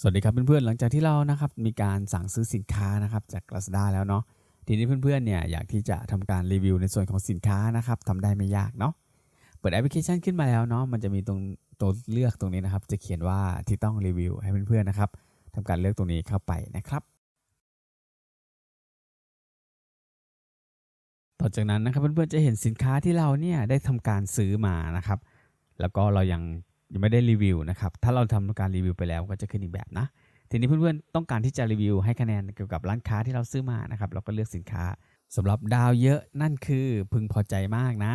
สวัสดีครับเพื่อนๆ หลังจากที่เรานะครับมีการสั่งซื้อสินค้านะครับจาก Lazada แล้วเนาะ ทีนี้เพื่อนๆ เนี่ยอยากที่จะทำการรีวิวในส่วนของสินค้านะครับทำได้ไม่ยากเนาะ เปิดแอปพลิเคชันขึ้นมาแล้วเนาะ มันจะมีตรงตัวเลือกตรงนี้นะครับ จะเขียนว่าที่ต้องรีวิวให้เพื่อนๆ นะครับทำการเลือกตรงนี้เข้าไปนะครับ ต่อจากนั้นนะครับเพื่อนๆ จะเห็นสินค้าที่เราเนี่ยได้ทำการซื้อมานะครับ แล้วก็เรายัง ยังไม่ได้รีวิวนะครับ ถ้าเราทำการรีวิวไปแล้วก็จะขึ้นอีกแบบนะ ทีนี้เพื่อนๆต้องการที่จะรีวิวให้คะแนนเกี่ยวกับร้านค้าที่เราซื้อมานะครับ เราก็เลือกสินค้าสำหรับดาวเยอะนั่นคือพึงพอใจมากนะ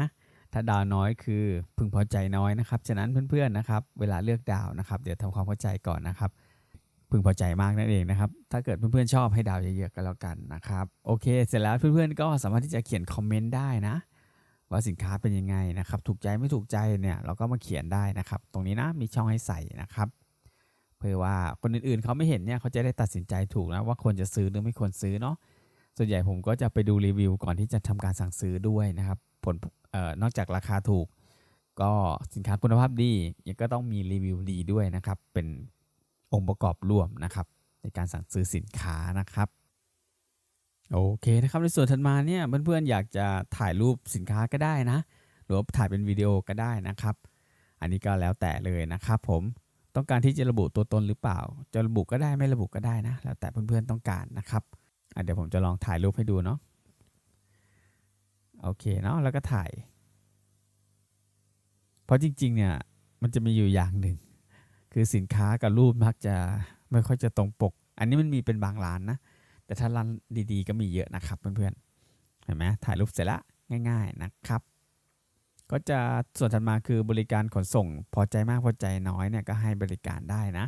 ถ้าดาวน้อยคือพึงพอใจน้อยนะครับ ฉะนั้นเพื่อนๆนะครับ เวลาเลือกดาวนะครับ เดี๋ยวทำความเข้าใจก่อนนะครับ พึงพอใจมากนั่นเองนะครับ ถ้าเกิดเพื่อนๆชอบให้ดาวเยอะๆก็แล้วกันนะครับ โอเค เสร็จแล้วเพื่อนๆก็สามารถที่จะเขียนคอมเมนต์ได้นะ ว่าสินค้าเป็นยังไงนะครับ ถูกใจไม่ถูกใจเนี่ยเราก็มาเขียนได้นะครับ ตรงนี้นะมีช่องให้ใส่นะครับ เพื่อว่าคนอื่นๆเขาไม่เห็นเนี่ยเขาจะได้ตัดสินใจถูกนะว่าควรจะซื้อหรือไม่ควรซื้อเนาะส่วนใหญ่ผมก็จะไปดูรีวิวก่อนที่จะทำการสั่งซื้อด้วยนะครับ ผลออนอกจากราคาถูก ก็สินค้าคุณภาพดียังก็ต้องมีรีวิวดีด้วยนะครับ เป็นองค์ประกอบรวมนะครับ ในการสั่งซื้อสินค้านะครับ โอเคนะครับในส่วนถัดมาเนี่ยเพื่อนๆอยากจะถ่ายรูปสินค้าก็ได้นะ หรือว่าถ่ายเป็นวิดีโอก็ได้นะครับ อันนี้ก็แล้วแต่เลยนะครับผมต้องการที่จะระบุตัวตนหรือเปล่า จะระบุก็ได้ไม่ระบุก็ได้นะ แล้วแต่เพื่อนๆต้องการนะครับเดี๋ยวผมจะลองถ่ายรูปให้ดูเนาะโอเคเนาะแล้วก็ถ่าย เพราะจริงๆเนี่ยมันจะมีอยู่อย่างหนึ่ง คือสินค้ากับรูปมักจะไม่ค่อยจะตรงปก อันนี้มันมีเป็นบางร้านนะ แต่ถ้าร้านดีๆ ก็มีเยอะนะครับเพื่อนๆ เห็นไหมถ่ายรูปเสร็จละง่าย ๆนะครับ ก็จะส่วนถัดมาคือบริการขนส่ง พอใจมากพอใจน้อยเนี่ยก็ให้บริการได้นะ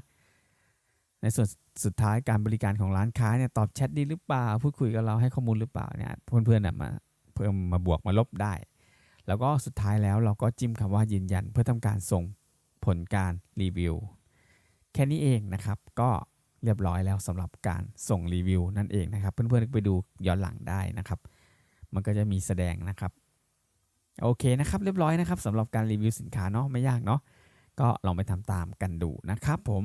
ในส่วนสุดท้ายการบริการของร้านค้าเนี่ยตอบแชทดีหรือเปล่าพูดคุยกับเราให้ข้อมูลหรือเปล่าเนี่ยเพื่อนๆน่ะมาเพิ่มมาบวกมาลบได้ แล้วก็สุดท้ายแล้วเราก็จิ้มคำว่ายืนยันเพื่อทำการส่งผลการรีวิวแค่นี้เองนะครับก็ เรียบร้อยแล้วสำหรับการส่งรีวิวนั่นเองนะครับ เพื่อนๆไปดูย้อนหลังได้นะครับ มันก็จะมีแสดงนะครับ โอเคนะครับ เรียบร้อยนะครับสำหรับการรีวิวสินค้าเนาะไม่ยากเนาะก็ลองไปทำตามกันดูนะครับผม